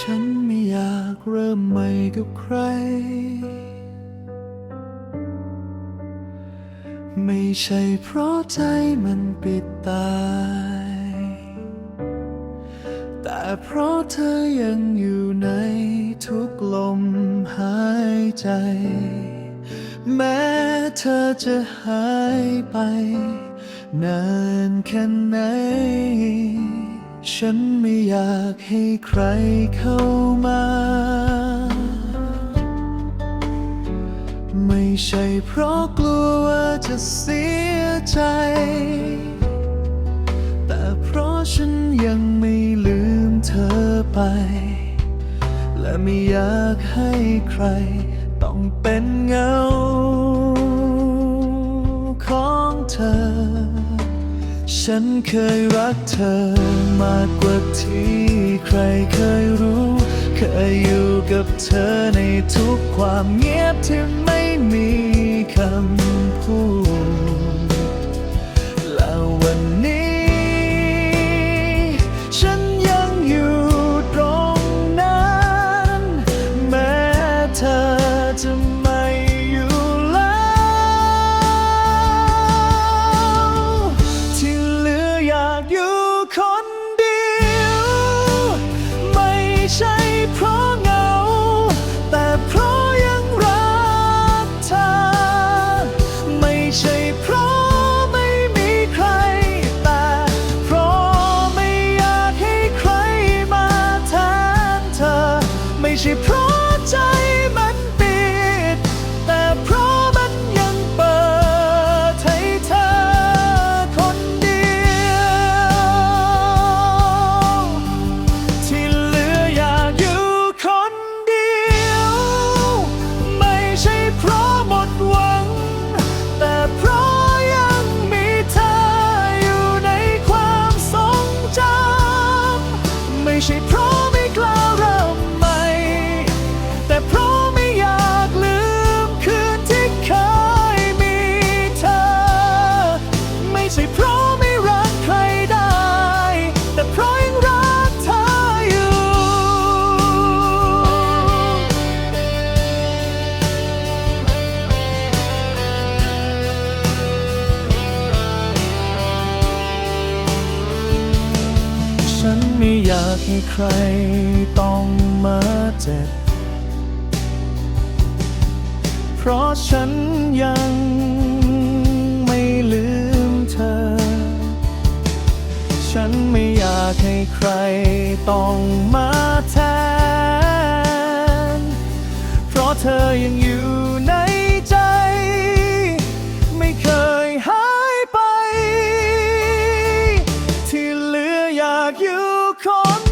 ฉันไม่อยากับใคร ไม่ใช่เพราะใจมันปิดตาย แต่เพราะเธอยังอยู่ในทุกลมหายใจ แม้เธอจะหายไป นานแค่ไหน ฉันไม่อยากให้ใครเข้ามา ไม่ใช่เพราะกลัวว่าจะเสียใจ แต่เพราะฉันยังไม่ลืมเธอไป และไม่อยากให้ใครต้องเป็นเงา ฉันเคยรักเธอมากกว่าที่ใครเคยรู้ เคยอยู่กับเธอในทุกความเงียบที่ไม่ appreciate. ไม่อยากให้ใครต้องมาเจ็บ เพราะฉันยังไม่ลืมเธอ ฉันไม่อยากให้ใครต้องมาแทน เพราะเธอยังอยู่ในใจ ไม่เคยหายไป ที่เหลืออยากอยู่ come